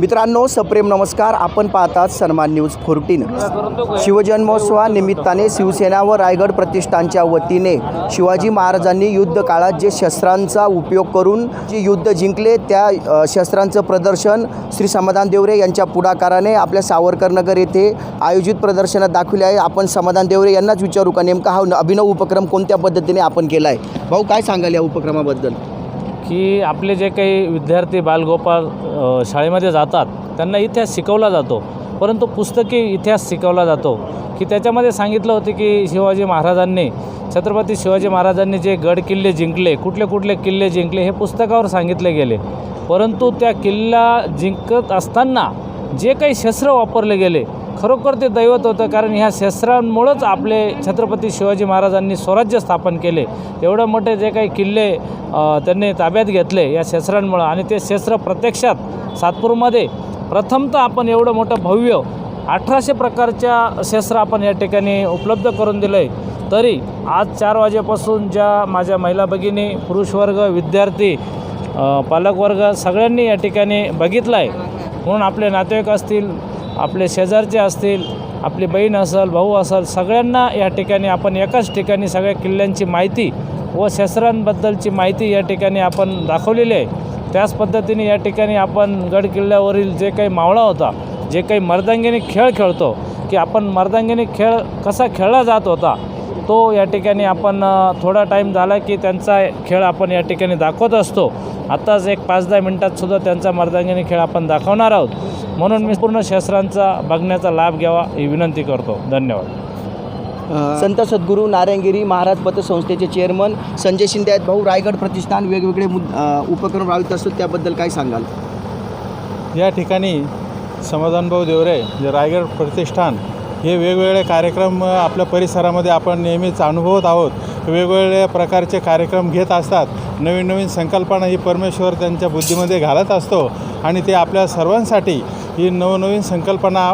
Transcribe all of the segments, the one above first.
मित्रांनो सप्रेम नमस्कार. आपण पाहतात सन्मान न्यूज फोर्टीन. शिवजन्मोत्सवानिमित्ताने शिवसेना व रायगड प्रतिष्ठानच्या वतीने शिवाजी महाराजांनी युद्ध काळात जे शस्त्रांचा उपयोग करून जे युद्ध जिंकले त्या शस्त्रांचं प्रदर्शन श्री समाधान देवरे यांच्या पुढाकाराने आपल्या सावरकरनगर येथे आयोजित प्रदर्शनात दाखवले आहे. आपण समाधान देवरे यांनाच विचारू का? नेमका हा अभिनव उपक्रम कोणत्या पद्धतीने आपण केला आहे भाऊ काय सांगाल या उपक्रमाबद्दल? की आपले जे काही विद्यार्थी बालगोपाळ शाळेमध्ये जातात त्यांना इतिहास शिकवला जातो. परंतु पुस्तकी इतिहास शिकवला जातो. की त्याच्यामध्ये सांगितलं होतं की शिवाजी महाराजांनी छत्रपती शिवाजी महाराजांनी जे गड किल्ले जिंकले कुठले कुठले किल्ले जिंकले हे पुस्तकावर सांगितले गेले. परंतु त्या किल्ला जिंकत असताना जे काही शस्त्र वापरले गेले खरोखर ते दैवत होतं कारण ह्या शस्त्रांमुळंच आपले छत्रपती शिवाजी महाराजांनी स्वराज्य स्थापन केले. एवढं मोठे जे काही किल्ले त्यांनी ताब्यात घेतले या शस्त्रांमुळं. आणि ते शस्त्र प्रत्यक्षात सातपूरमध्ये. प्रथमतः आपण एवढं मोठं भव्य अठराशे प्रकारच्या शस्त्र आपण या ठिकाणी उपलब्ध करून दिलं आहे तरी आज चार वाजेपासून ज्या माझ्या महिला भगिनी पुरुषवर्ग विद्यार्थी पालकवर्ग सगळ्यांनी या ठिकाणी बघितलं आहे म्हणून आपले नातेवाईक असतील आपले शेजारचे असतील आपली बहीण असेल भाऊ असेल सगळ्यांना या ठिकाणी आपण एकाच ठिकाणी सगळ्या किल्ल्यांची माहिती व शस्त्रांबद्दलची माहिती या ठिकाणी आपण दाखवलेली आहे. त्याच पद्धतीने या ठिकाणी आपण गड किल्ल्यावरील जे काही मावळा होता जे काही मर्दांगिनी खेळ खेळतो की आपण मर्दांगिनी खेळ कसा खेळला जात होता तो या ठिकाणी आपण थोडा टाईम झाला की त्यांचा खेळ आपण या ठिकाणी दाखवत असतो. आत्ताच एक पाच दहा मिनटात सुद्धा त्यांचा मर्दांगिनी खेळ आपण दाखवणार आहोत. म्हणून मी पूर्ण शस्त्रांचा बघण्याचा लाभ घ्यावा ही विनंती करतो. धन्यवाद. संत सद्गुरू नारायणगिरी महाराज पतसंस्थेचे चेअरमन संजय शिंदे आहेत. भाऊ रायगड प्रतिष्ठान वेगवेगळे मुद उपक्रम राबवित असतो त्याबद्दल काय सांगाल? या ठिकाणी समाधानभाऊ देवरे जे रायगड प्रतिष्ठान हे वेगवेगळे कार्यक्रम आपल्या परिसरामध्ये आपण नेहमीच अनुभवत आहोत. वेगवेगळ्या प्रकारचे कार्यक्रम घेत असतात. नवीन नवीन संकल्पना ही परमेश्वर त्यांच्या बुद्धीमध्ये घालत असतो आणि ते आपल्या सर्वांसाठी ही नवनवीन संकल्पना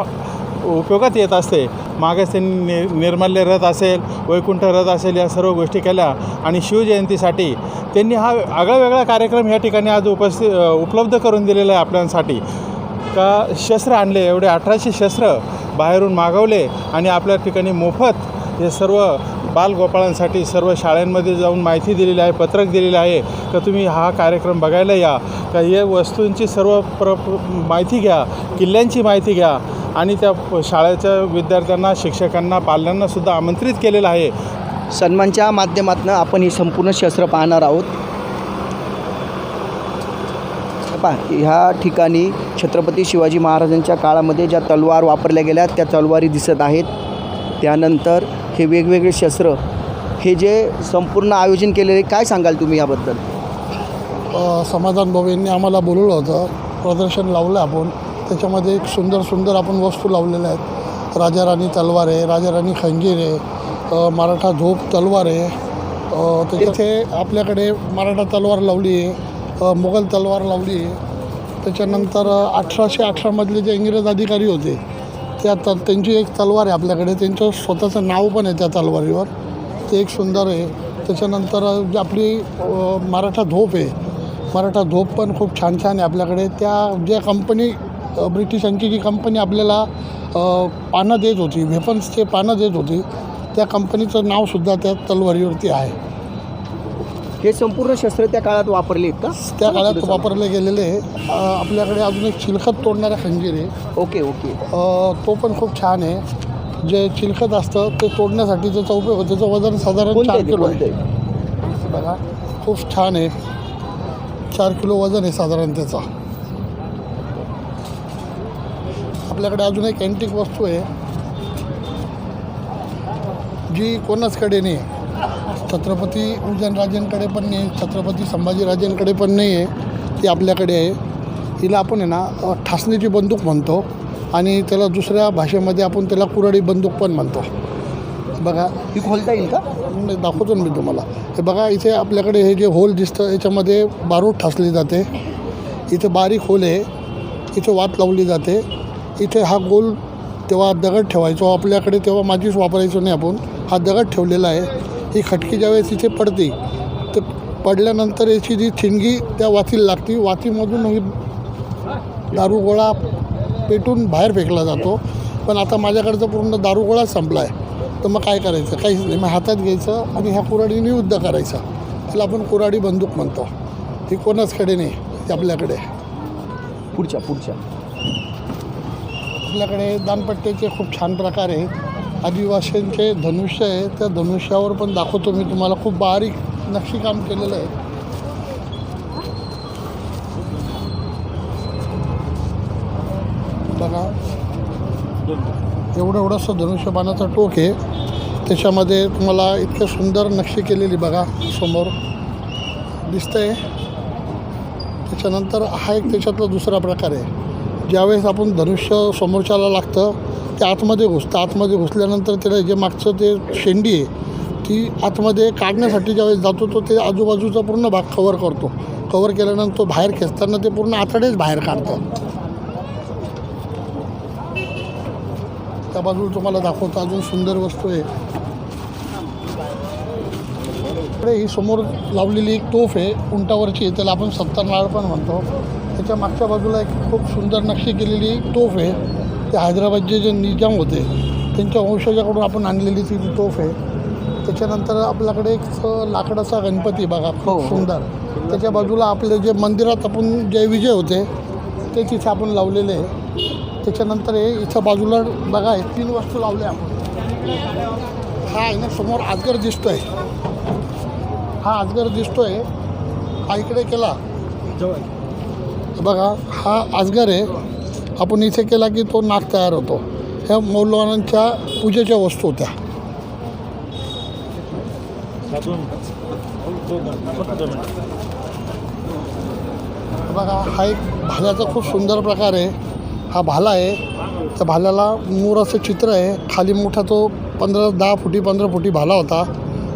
उपयोगात येत असते. मागेच त्यांनी नि निर्माल्य रथ असेल वैकुंठ रथ असेल या सर्व गोष्टी केल्या आणि शिवजयंतीसाठी त्यांनी हा आगळावेगळा कार्यक्रम या ठिकाणी आज उपस्थित उपलब्ध करून दिलेला आहे आपल्यासाठी. का शस्त्र आणले एवढे अठराशे शस्त्र बाहेरून मागवले आणि आपल्या ठिकाणी मोफत हे सर्व बालगोपाळांसाठी सर्व शाळांमध्ये जाऊन माहिती दिलेली आहे पत्रक दिलेलं आहे का तुम्ही हा कार्यक्रम बघायला या. का हे वस्तूंची सर्व प्र माहिती घ्या किल्ल्यांची माहिती घ्या. आणि त्या शाळेच्या विद्यार्थ्यांना शिक्षकांना पाल्यांनासुद्धा आमंत्रित केलेलं आहे. सन्मानच्या माध्यमातून आपण ही संपूर्ण शस्त्र पाहणार आहोत. पहा ह्या ठिकाणी छत्रपती शिवाजी महाराजांच्या काळामध्ये ज्या तलवार वापरल्या गेल्या त्या तलवारी दिसत आहेत. त्यानंतर हे वेगवेगळे शस्त्र हे जे संपूर्ण आयोजन केलेले काय सांगाल तुम्ही याबद्दल? समाधान भाऊ यांनी आम्हाला बोलवलं होतं. प्रदर्शन लावलं आपण. त्याच्यामध्ये एक सुंदर सुंदर आपण वस्तू लावलेल्या आहेत. राजा राणी तलवार आहे राजा राणी खंजीर आहे मराठा झोप तलवार आहे. तिथे आपल्याकडे मराठा तलवार लावली आहे अ, मुघल तलवार लावली आहे. त्याच्यानंतर अठराशे अठरामधले जे इंग्रज अधिकारी होते त्या त त्यांची एक तलवार आहे आपल्याकडे. त्यांचं स्वतःचं नाव पण आहे त्या तलवारीवर. ते एक सुंदर आहे. त्याच्यानंतर जी आपली मराठा धोप आहे. मराठा धोप पण खूप छान छान आहे आपल्याकडे. त्या ज्या कंपनी ब्रिटिशांची जी कंपनी आपल्याला पानं देत होती वेपन्सचे पानं देत होती त्या कंपनीचं नावसुद्धा त्या तलवारीवरती आहे. हे संपूर्ण शस्त्र त्या काळात वापरले आहेत का? त्या काळात वापरले. गेलेले. अ, आपल्याकडे अजून एक चिलखत तोडणारा खंजीर आहे. Okay okay. अ, तो पण खूप छान आहे. जे चिलखत असतं ते तोडण्यासाठी त्याचा उपयोग होतो त्याचं वजन साधारण कोणतं चार आहे ते? किलो कोणतं आहे? आहे? बघा खूप छान आहे. चार किलो वजन आहे साधारण त्याचा. आपल्याकडे अजून एक अँटिक वस्तू आहे. जी कोणाचकडे नाही. आहे छत्रपती उदयनराजेंकडे पण नाही छत्रपती संभाजीराजेंकडे पण नाही आहे ती आपल्याकडे आहे. हिला आपण आहे ना ठासणीची बंदूक म्हणतो आणि त्याला दुसऱ्या भाषेमध्ये आपण त्याला कुऱ्हाडी बंदूक पण म्हणतो. बघा. ही खोलता येईल का? नाही, दाखवतो मी तुम्हाला. हे बघा इथे आपल्याकडे हे जे होल दिसतं याच्यामध्ये बारूद ठासली जाते. इथे बारीक होल आहे. इथे वात लावली जाते. इथे हा गोल तेव्हा दगड ठेवायचो. आपल्याकडे तेव्हा माझीच वापरायचो नाही आपण. हा दगड ठेवलेला आहे. ही खटकी ज्यावेळेस इथे पडते तर पडल्यानंतर याची जी ठिणगी त्या वातीला लागते. वातीमधून ही दारू गोळा पेटून बाहेर फेकला जातो. पण आता माझ्याकडचा पूर्ण दारू गोळाच संपला आहे तर मग काय करायचं? काहीच नाही. मग हातात घ्यायचं आणि ह्या कुऱ्हाडीने युद्ध करायचं. त्याला आपण कुऱ्हाडी बंदूक म्हणतो. ही कोणाचकडे नाही ती आपल्याकडे. पुढच्या पुढच्या. आपल्याकडे दानपट्ट्याचे खूप छान प्रकार आहेत. आदिवासींचे धनुष्य आहे त्या धनुष्यावर पण दाखवतो मी तुम्हाला. खूप बारीक नक्षीकाम केलेलं आहे. बघा. एवढं एवढंसं धनुष्यबाणाचं टोक आहे. त्याच्यामध्ये तुम्हाला इतकं सुंदर नक्षी केलेली बघा समोर. दिसतंय. त्याच्यानंतर हा एक त्याच्यातला दुसरा प्रकार आहे. ज्यावेळेस आपण धनुष्य समोरच्याला लागतं ते आतमध्ये घुसतं आतमध्ये घुसल्यानंतर त्याला जे मागचं ते शेंडी आहे ती आतमध्ये काढण्यासाठी ज्यावेळेस जातो तो ते आजूबाजूचा पूर्ण भाग कवर करतो. कवर केल्यानंतर तो बाहेर खेचताना ते पूर्ण आतडेच बाहेर काढतात त्या बाजूला तुम्हाला दाखवतो अजून सुंदर वस्तू आहे. ही समोर लावलेली एक तोफ आहे उंटावरची त्याला आपण सत्तरनाळ पण म्हणतो. त्याच्या मागच्या बाजूला एक खूप सुंदर नक्षी केलेली एक तोफ आहे. ते हैदराबादचे जे निजाम होते त्यांच्या वंशजाकडून आपण आणलेली ती तोफ आहे. त्याच्यानंतर आपल्याकडे एक लाकडाचा गणपती बघा हो, खूप हो. सुंदर. त्याच्या बाजूला आपले जे मंदिरात आपण जय विजय होते ते तिथे आपण लावलेले आहे. त्याच्यानंतर हे इथं बाजूला बघा हे तीन वस्तू लावल्या आपण. हा आहे ना समोर आजगर दिसतोय. हा आजगर दिसतोय. हा इकडे केला. बघा हा आजगर आहे. आपण इथे केला की तो नाक तयार होतो. ह्या मौलवानांच्या पूजेच्या वस्तू होत्या. बघा हा एक भाल्याचा खूप सुंदर प्रकार आहे. हा भाला आहे. त्या भाल्याला मोराचं चित्र आहे. खाली मोठा तो पंधरा दहा फुटी पंधरा फुटी भाला होता.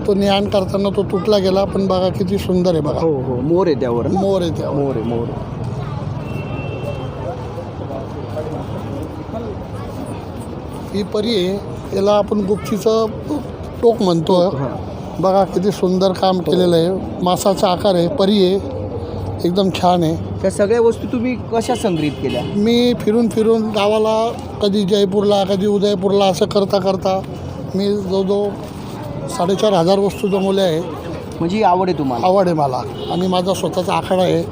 तो नियाण करताना तो तुटला गेला पण बघा किती सुंदर आहे बघा. हो हो मोर आहे त्यावर? मोर आहे त्या मोर आहे मोर ही परी आहे याला आपण गुप्तीचं टोक म्हणतो. हां. बघा किती सुंदर काम केलेलं आहे. मासाचा आकार आहे परी आहे. एकदम छान आहे. त्या सगळ्या वस्तू तुम्ही कशा संग्रहित केल्या? मी फिरून फिरून गावाला कधी जयपूरला कधी उदयपूरला असं करता करता मी जवळजवळ साडेचार हजार वस्तू जमवल्या आहे म्हणजे ही आवड आहे तुम्हाला? आवड आहे मला. आणि माझा स्वतःचा आखाडा आहे.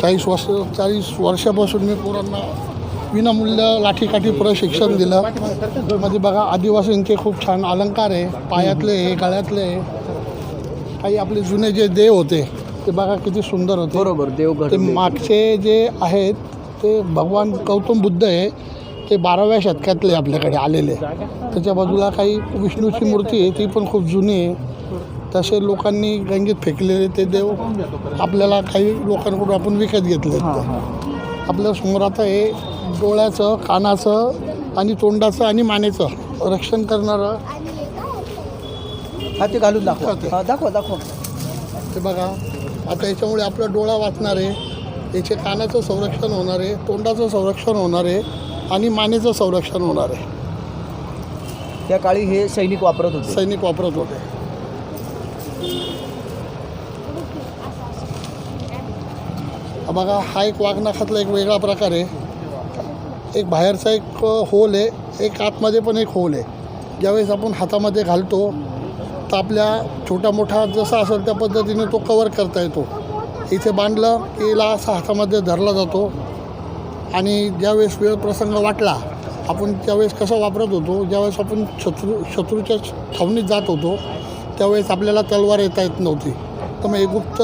चाळीस वर्ष चाळीस वर्षापासून मी पोरांना विनामूल्य लाठीकाठी प्रशिक्षण दिलं. मध्ये बघा आदिवासींचे खूप छान. अलंकार आहे पायातले आहे गळ्यातले आहे. काही आपले जुने जे देव होते ते बघा किती सुंदर होते. बरोबर देव ते. मागचे जे आहेत ते भगवान गौतम बुद्ध आहे ते बाराव्या शतकातले आपल्याकडे आलेले. त्याच्या बाजूला काही विष्णूची मूर्ती आहे ती पण खूप जुनी आहे. तसे लोकांनी गंगेत फेकलेले ते देव आपल्याला काही लोकांकडून आपण विकत घेतले हां हां आपल्यासमोर आता हे डोळ्याचं कानाचं आणि तोंडाचं आणि मानेचं रक्षण करणारं हा ते घालून दाखवा. चालतंय. हा, दाखवा दाखवा. ते बघा आता याच्यामुळे आपला डोळा वाचणार आहे. याचे कानाचं संरक्षण होणार आहे तोंडाचं संरक्षण होणार आहे आणि मानेचं संरक्षण होणार आहे. त्या काळी हे सैनिक वापरत होते. सैनिक वापरत होते. बघा हा एक वाघनाखातला एक वेगळा प्रकार आहे. एक बाहेरचा एक होल आहे एक आतमध्ये पण एक होल आहे. ज्यावेळेस आपण हातामध्ये घालतो तर आपल्या छोटा मोठा जसा असेल त्या पद्धतीने तो कवर करता येतो. इथे बांधलं की याला असा हातामध्ये धरला जातो. आणि ज्यावेळेस वेळ प्रसंग वाटला आपण त्यावेळेस कसं वापरत होतो ज्यावेळेस आपण शत्रू शत्रूच्या छावणीत जात होतो त्यावेळेस आपल्याला तलवार येता येत नव्हती. तर मग हे गुप्त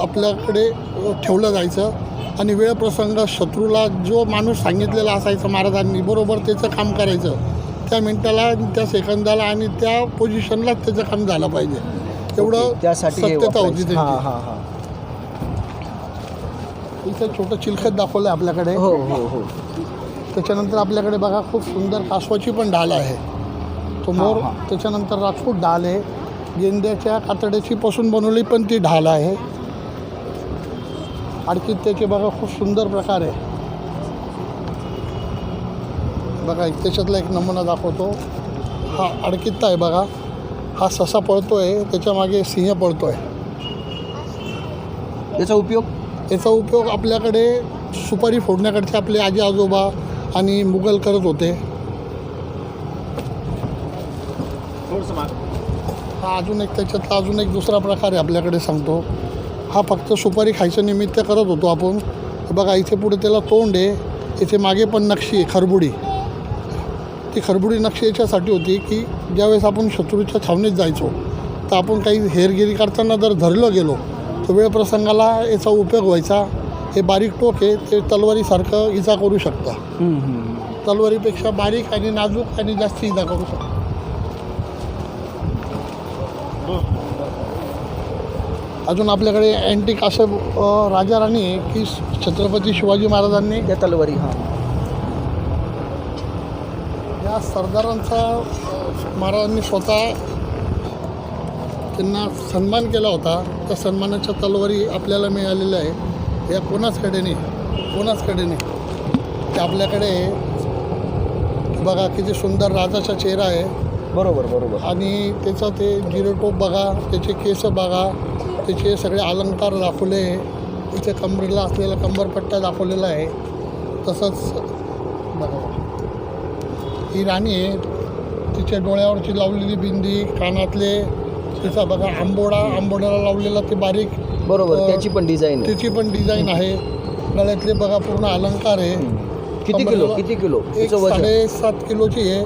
आपल्याकडे ठेवलं जायचं. आणि वेळ प्रसंग शत्रूला जो माणूस सांगितलेला असायचा महाराजांनी बरोबर त्याचं काम करायचं. त्या मिनटाला त्या सेकंदाला आणि त्या पोझिशनलाच त्याचं काम झालं पाहिजे. एवढं सत्यता होती. हां त्यांची इथं छोटं चिलखत दाखवलं आहे आपल्याकडे. हो हो हो. त्याच्यानंतर आपल्याकडे बघा खूप सुंदर कासवाची पण ढाल आहे. तो मोर. त्याच्यानंतर राजपूत ढाल आहे. गेंद्याच्या कातड्याची पासून बनवली पण ती ढाल आहे. आणखी त्याचे बघा खूप सुंदर प्रकार आहे. बघा एक त्याच्यातला एक नमुना दाखवतो. हा अडकित्ता आहे बघा. हा ससा पळतो आहे त्याच्यामागे सिंह पळतो आहे याचा उपयोग? याचा उपयोग आपल्याकडे सुपारी फोडण्याकडचे आपले आजी आजोबा आणि मुघल करत होते. हा अजून एक त्याच्यातला अजून एक दुसरा प्रकार आहे आपल्याकडे सांगतो. हा फक्त सुपारी खायचं निमित्त करत होतो आपण. बघा इथे पुढे त्याला तोंड आहे. इथे मागे पण नक्षी आहे खरबुडी. ती खरबुडी नक्षी याच्यासाठी होती की ज्यावेळेस आपण शत्रूच्या छावणीत जायचो तर आपण काही हेरगिरी करताना जर धरलं गेलो तर वेळ प्रसंगाला याचा उपयोग व्हायचा. हे बारीक टोक आहे ते तलवारीसारखं इजा करू शकतं. तलवारीपेक्षा बारीक आणि नाजूक आणि जास्त इजा करू शकतं. अजून आपल्याकडे अँटिक असं राजा राणी आहे की छत्रपती शिवाजी महाराजांनी त्या तलवारी हां. या सरदारांचा महाराजांनी स्वतः त्यांना सन्मान केला होता. त्या सन्मानाच्या तलवारी आपल्याला मिळालेल्या आहे या कोणाचकडे नाही कोणाचकडे नाही ते आपल्याकडे बघा किती सुंदर राजाचा चेहरा आहे. बरोबर बरोबर. आणि त्याचं ते जिरोटोप बघा त्याचे केस बघा. त्याचे सगळे अलंकार दाखवले इथे कमरेला असलेला कंबरपट्टा दाखवलेला आहे. तसंच बघा. ही राणी आहे. तिच्या डोळ्यावरची लावलेली बिंदी कानातले तिचा बघा आंबोडा आंबोड्याला लावलेला ते बारीक बरोबर त्याची पण डिझाईन त्याची पण डिझाईन आहे. गळ्यातले बघा पूर्ण अलंकार आहे. किती किलो? किती किलो? एक तिचं साडेसात किलोची आहे.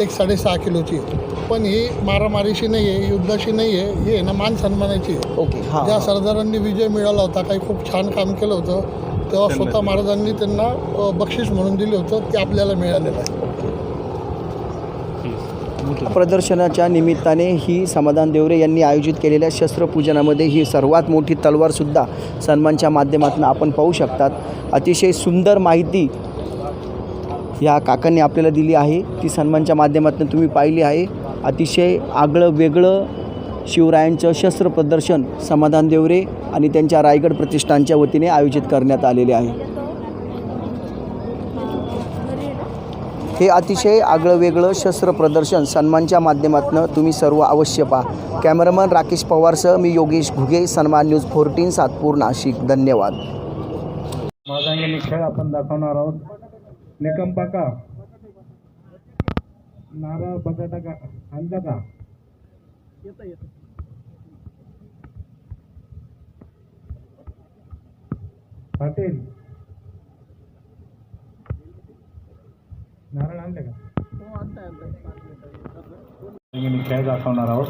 एक साडेसहा किलोची आहे. पण ही मारामारीशी नाही आहे युद्धाशी नाही आहे ही आहे ना मान सन्मानाची आहे. ओके हां ज्या सरदारांनी विजय मिळवला होता काही खूप छान काम केलं होतं तेव्हा स्वतः महाराजांनी त्यांना अ, बक्षीस म्हणून दिलं होतं ते आपल्याला मिळालेलं आहे. प्रदर्शनाच्या निमित्ताने ही समाधान देवरे यांनी आयोजित केलेल्या शस्त्रपूजनामध्ये ही सर्वात मोठी तलवारसुद्धा सन्मानच्या माध्यमातून आपण पाहू शकतात. अतिशय सुंदर माहिती ह्या काकांनी आपल्याला दिली आहे. ती सन्मानच्या माध्यमातून तुम्ही पाहिली आहे. अतिशय आगळं वेगळं शिवरायांचं शस्त्र प्रदर्शन समाधान देवरे आणि त्यांच्या रायगड प्रतिष्ठानच्या वतीने आयोजित करण्यात आलेले आहे. हे अतिशय आगळं वेगळं शस्त्र प्रदर्शन सन्मानच्या माध्यमातून तुम्ही सर्व अवश्य पहा. कॅमेरामन राकेश पवारसह मी योगेश घुगे सन्मान न्यूज फोर्टीन सातपूर नाशिक. धन्यवाद. माझा खेळ आपण दाखवणार आहोत. का नारळ बटाटा का आणला का? पाटील. नारळ आणले का? मी खेळ दाखवणार आहोत?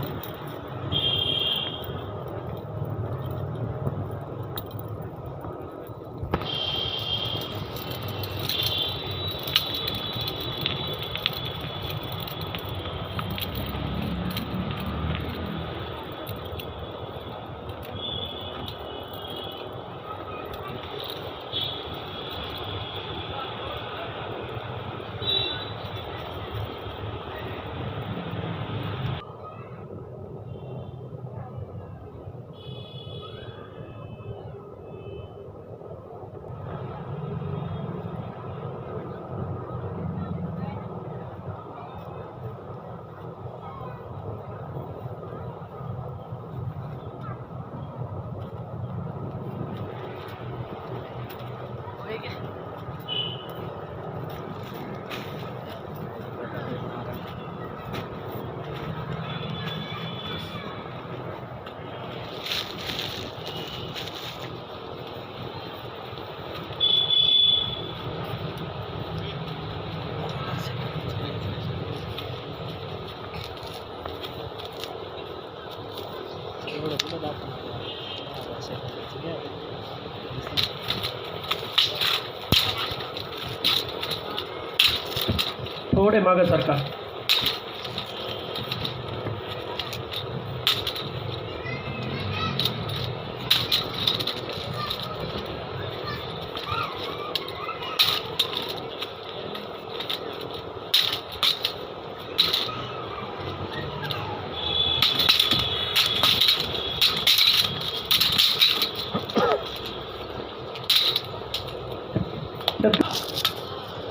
थोडे मागं सरका.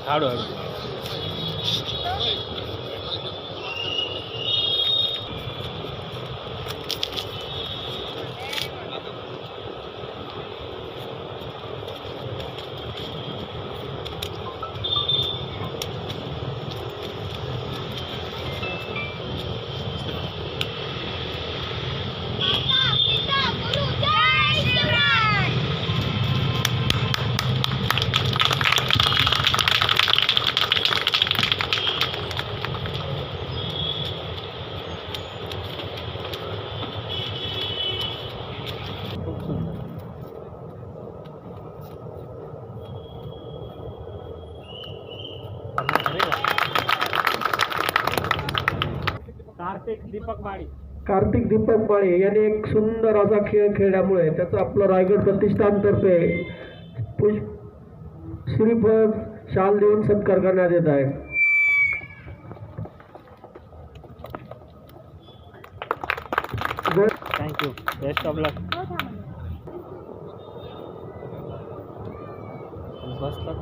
हाडू कार्तिक दीपक माळे यांनी एक सुंदर असा खेळ खेळल्यामुळे त्याचं आपलं रायगड प्रतिष्ठानतर्फे पुष्प श्रीफळ शाल देऊन सत्कार करण्यात येत आहे. थँक्यू बेस्ट ऑफ लक बसला